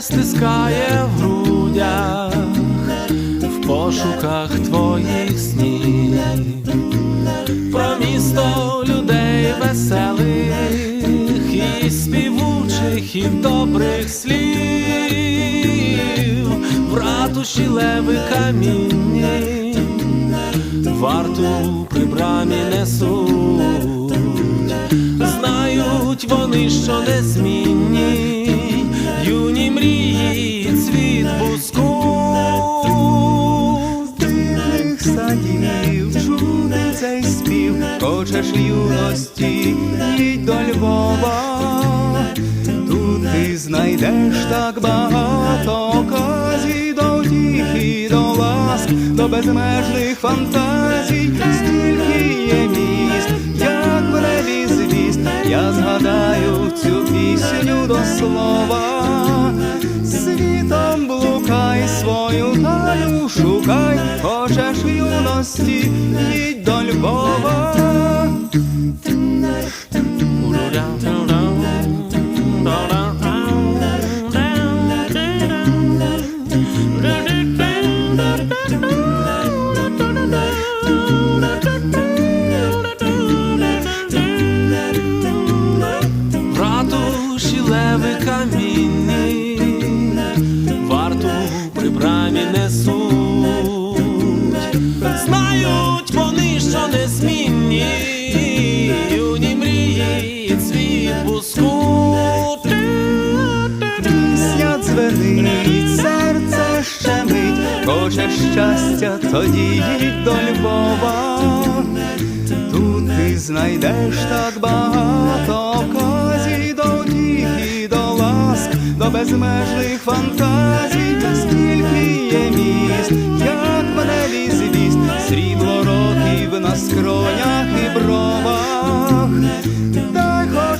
стискає в грудях, в пошуках твоїх снів, про місто людей веселих і співучих, і добрих слів, в ратуші леви камінні, варту при брамі несуть, знають вони, що незмінні, юні мрії, цвіт буску. Тих садів чути цей спів, хочеш юності, їдь до Львова, тут ти знайдеш так багато оказій до втіхи, до ласк, до безмежних фантазій, стільки є міст, як небі звіст, я згадаю цю пісню до слова. Світом блукай свою талю шукай, хочеш юності, їдь до Львова. Мрії, цвіт буску. Пісня дзвенить, серце щемить, хочеш щастя, тоді їдь до Львова. Тут ти знайдеш так багато оказій до втіхи, до ласк, до безмежних фантазій, та скільки є міст, як небі звіст, срібло років на скронях і бровах.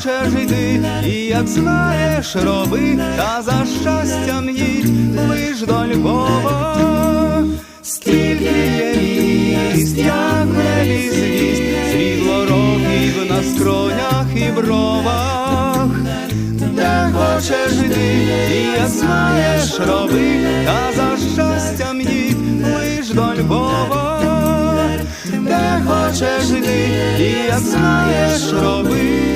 Хочеш йди, і як знаєш, роби, та за щастям їдь лиш до Львова. Стільки є міст, як в небі звіст, срібло років на скронях і бровах. Де хочеш йди, і як знаєш, роби, та за щастям їдь лиш до Львова. Де хочеш йди, і як знаєш, роби.